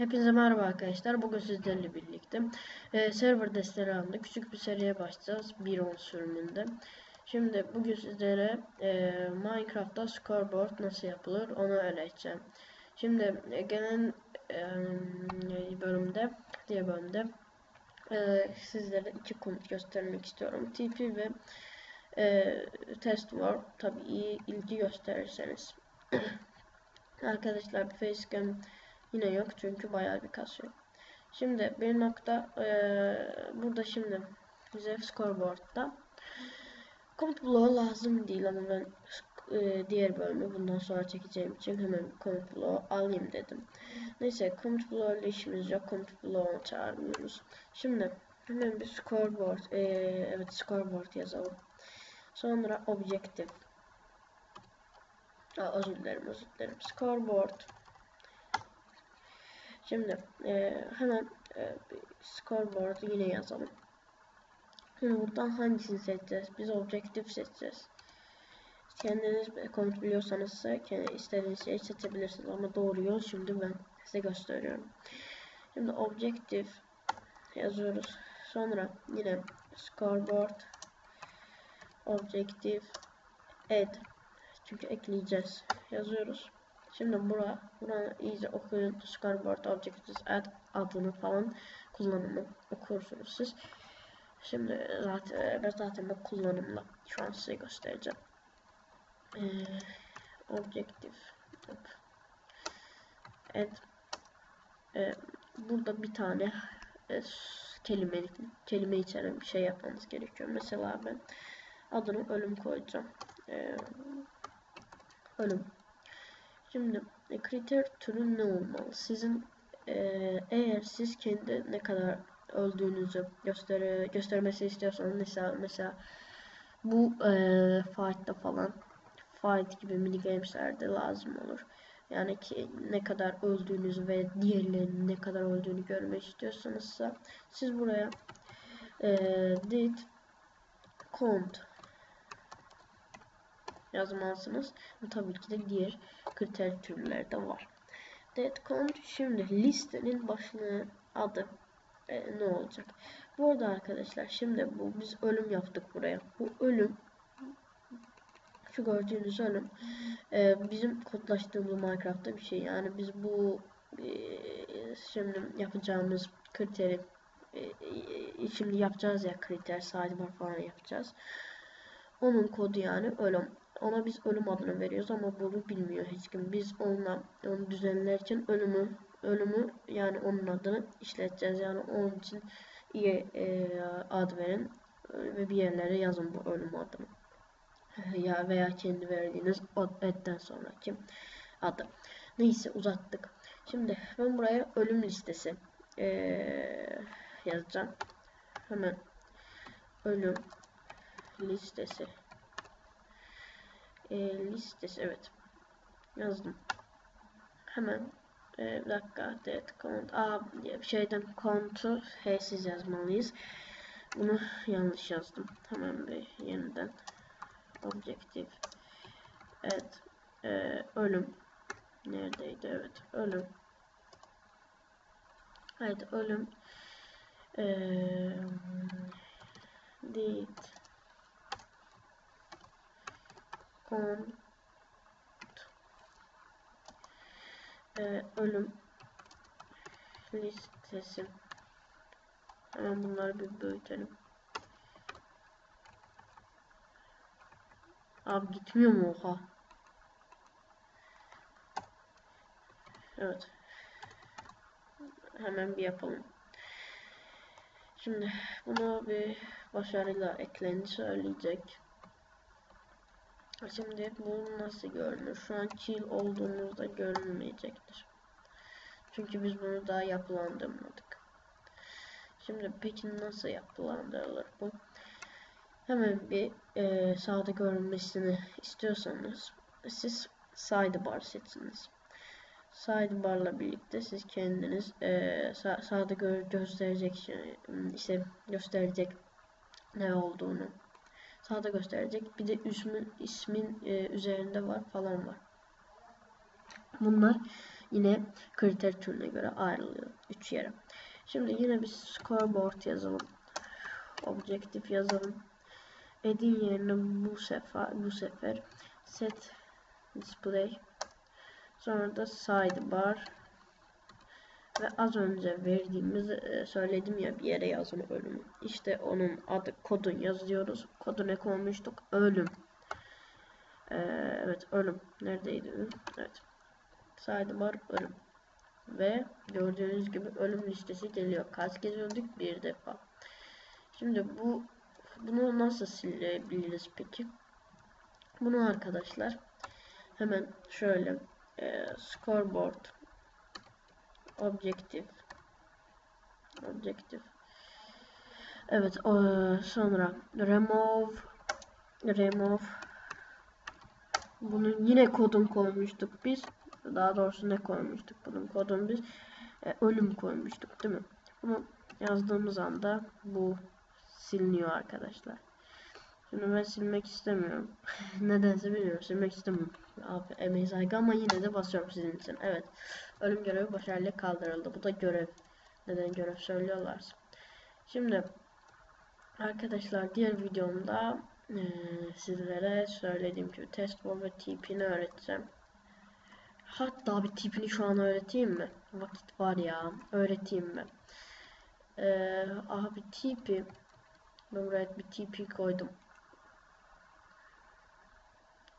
Hepinize merhaba arkadaşlar. Bugün sizlerle birlikte e, server desteği adında küçük bir seriye başlayacağız. 1.10 sürümünde. Şimdi bugün sizlere e, Minecraft'ta scoreboard nasıl yapılır onu öğreteceğim. Şimdi e, gelen e, bölümde, diğer bölümde e, sizlere iki komut göstermek istiyorum. TP ve e, test var. Tabii iyi ilgi gösterirseniz. Arkadaşlar facecam Yine yok çünkü bayağı bir kasıyor. Şimdi bir nokta e, burada şimdi bize scoreboard'da komut bloğu lazım değil ama ben e, diğer bölümü bundan sonra çekeceğim için hemen komut bloğu alayım dedim. Neyse komut bloğu ile işimiz yok. Komut bloğunu çağırmıyoruz. Şimdi hemen bir scoreboard e, evet scoreboard yazalım. Sonra objective Aa, özür dilerim özür dilerim. Scoreboard Şimdi e, hemen e, scoreboard yine yazalım. Şimdi buradan hangisini seçeceğiz? Biz objektif seçeceğiz. Kendiniz komut biliyorsanız kendi istediğiniz şeyi seçebilirsiniz ama doğru yol şimdi ben size gösteriyorum. Şimdi objektif yazıyoruz. Sonra yine scoreboard objektif add çünkü ekleyeceğiz yazıyoruz. Şimdi bura, bura iyice okuyun. Scoreboard Objectives Add adını falan kullanımı okursunuz siz. Şimdi zaten ben zaten ben kullanımla şu an size göstereceğim. Ee, objective Add ee, burada bir tane e, kelime kelime içeren bir şey yapmanız gerekiyor. Mesela ben adını ölüm koyacağım. Ee, ölüm Şimdi e, kriter türü ne olmalı? Sizin e, eğer siz kendi ne kadar öldüğünüzü göster göstermesi istiyorsanız mesela mesela bu e, fight'ta falan fight gibi mini gameslerde lazım olur. Yani ki ne kadar öldüğünüzü ve diğerlerinin ne kadar öldüğünü görmek istiyorsanızsa siz buraya e, did count yazmalısınız. Tabii ki de diğer kriter türleri de var. Dead count şimdi listenin başlığı adı e, ne olacak? Bu arada arkadaşlar şimdi bu biz ölüm yaptık buraya. Bu ölüm şu gördüğünüz ölüm e, bizim kodlaştığımız Minecraft'ta bir şey. Yani biz bu e, şimdi yapacağımız kriteri e, e, şimdi yapacağız ya kriter sidebar falan yapacağız. Onun kodu yani ölüm. Ona biz ölüm adını veriyoruz ama bunu bilmiyor hiç kim. Biz onunla onu düzenlerken ölümü ölümü yani onun adını işleteceğiz. Yani onun için iyi e, ad verin ve bir yerlere yazın bu ölüm adını. ya veya kendi verdiğiniz etten sonraki adı. Neyse uzattık. Şimdi ben buraya ölüm listesi e, yazacağım. Hemen ölüm listesi. E, listesi evet. Yazdım. Hemen e, bir dakika dead count a şeyden count'u h'siz yazmalıyız. Bunu yanlış yazdım. Hemen bir yeniden objektif. Evet e, ölüm. Neredeydi? Evet ölüm. Evet ölüm. E, did on e, ölüm listesi. Hemen bunları bir büyütelim. Abi gitmiyor mu? Oha. Evet. Hemen bir yapalım. Şimdi bunu bir başarıyla eklendi söyleyecek Şimdi bu nasıl görünür? Şu an kill olduğumuzda görünmeyecektir. Çünkü biz bunu daha yapılandırmadık. Şimdi peki nasıl yapılandırılır bu? Hemen bir e, sağda görünmesini istiyorsanız siz sidebar seçiniz. Sidebar'la birlikte siz kendiniz e, sağ, sağda gö gösterecek şey, işte gösterecek ne olduğunu sağda gösterecek. Bir de ismin, ismin e, üzerinde var falan var. Bunlar yine kriter türüne göre ayrılıyor. 3 yere. Şimdi yine bir scoreboard yazalım. Objektif yazalım. Edin yerine bu sefer bu sefer set display sonra da sidebar ve az önce verdiğimiz e, söyledim ya bir yere yazma ölümü. İşte onun adı kodun yazıyoruz. Kodu ne koymuştuk? Ölüm. Ee, evet ölüm. Neredeydi? ölüm? Evet. Sidebar ölüm. Ve gördüğünüz gibi ölüm listesi geliyor. Kaç kez öldük? Bir defa. Şimdi bu bunu nasıl silebiliriz peki? Bunu arkadaşlar hemen şöyle e, scoreboard objektif objektif evet sonra remove remove bunun yine kodun koymuştuk biz daha doğrusu ne koymuştuk bunun kodunu biz e, ölüm koymuştuk değil mi bunu yazdığımız anda bu siliniyor arkadaşlar Şimdi ben silmek istemiyorum. Nedense bilmiyorum. Silmek istemiyorum. Emeği saygı ama yine de basıyorum sizin için. Evet. Ölüm görevi başarıyla kaldırıldı. Bu da görev. Neden görev söylüyorlar. Şimdi arkadaşlar diğer videomda e, sizlere söylediğim gibi test ball ve TP'ni öğreteceğim. Hatta bir tipini şu an öğreteyim mi? Vakit var ya. Öğreteyim mi? Ee, abi tipi ben buraya bir TP koydum.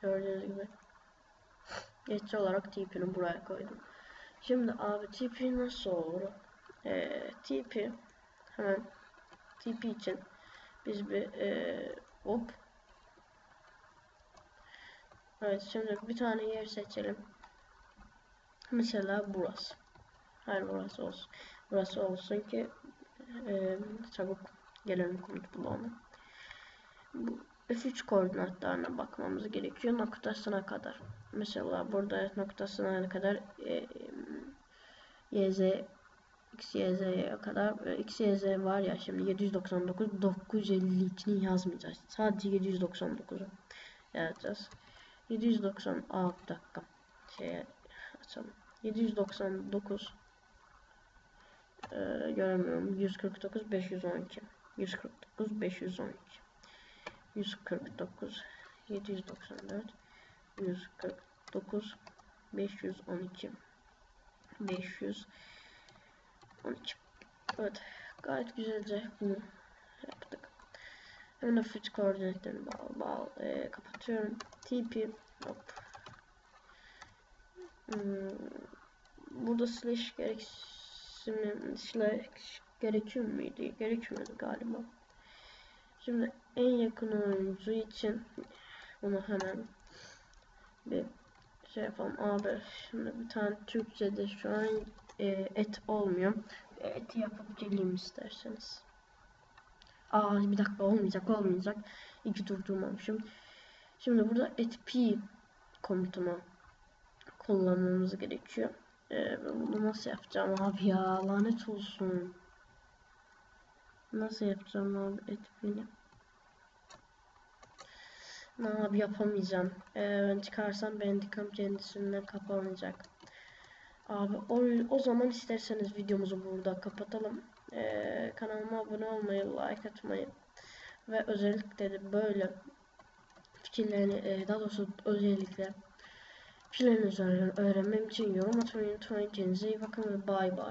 Gördüğünüz gibi. Geçici olarak TP'ni buraya koydum. Şimdi abi TP nasıl olur? Ee, TP hemen TP için biz bir e, hop Evet şimdi bir tane yer seçelim. Mesela burası. Hayır burası olsun. Burası olsun ki e, çabuk gelelim komut bloğuna. Bu F3 koordinatlarına bakmamız gerekiyor noktasına kadar. Mesela burada noktasına kadar e, YZ X, Y, kadar e, X, Y, var ya şimdi 799 952'ni yazmayacağız. Sadece 799'u yazacağız. 790 aa bir dakika. Şey açalım. 799 e, göremiyorum. 149 512 149 512 149 794 149 512 512 Evet gayet güzelce bunu yaptık. Hemen F3 koordinatlarını bağ, bağ e, kapatıyorum. TP hop. Hmm, burada slash gereksinim slash gerekiyor muydu? Gerekmiyordu galiba. Şimdi en yakın oyuncu için bunu hemen bir şey yapalım abi. Şimdi bir tane Türkçe'de şu an e, et olmuyor. Et yapıp geleyim isterseniz. Aa bir dakika olmayacak olmayacak. İki durdurmamışım. Şimdi burada et p komutunu kullanmamız gerekiyor. Ee, bunu nasıl yapacağım abi ya lanet olsun. Nasıl yapacağım abi et p'ni? Abi yapamayacağım. Ee, ben çıkarsam Bandicam kendisinden kapanacak. Abi o, o zaman isterseniz videomuzu burada kapatalım. Ee, kanalıma abone olmayı, like atmayı ve özellikle de böyle fikirlerini, e, daha doğrusu özellikle fikirlerinizi öğrenmem için yorum atmayı unutmayın. Kendinize iyi bakın ve bay bay.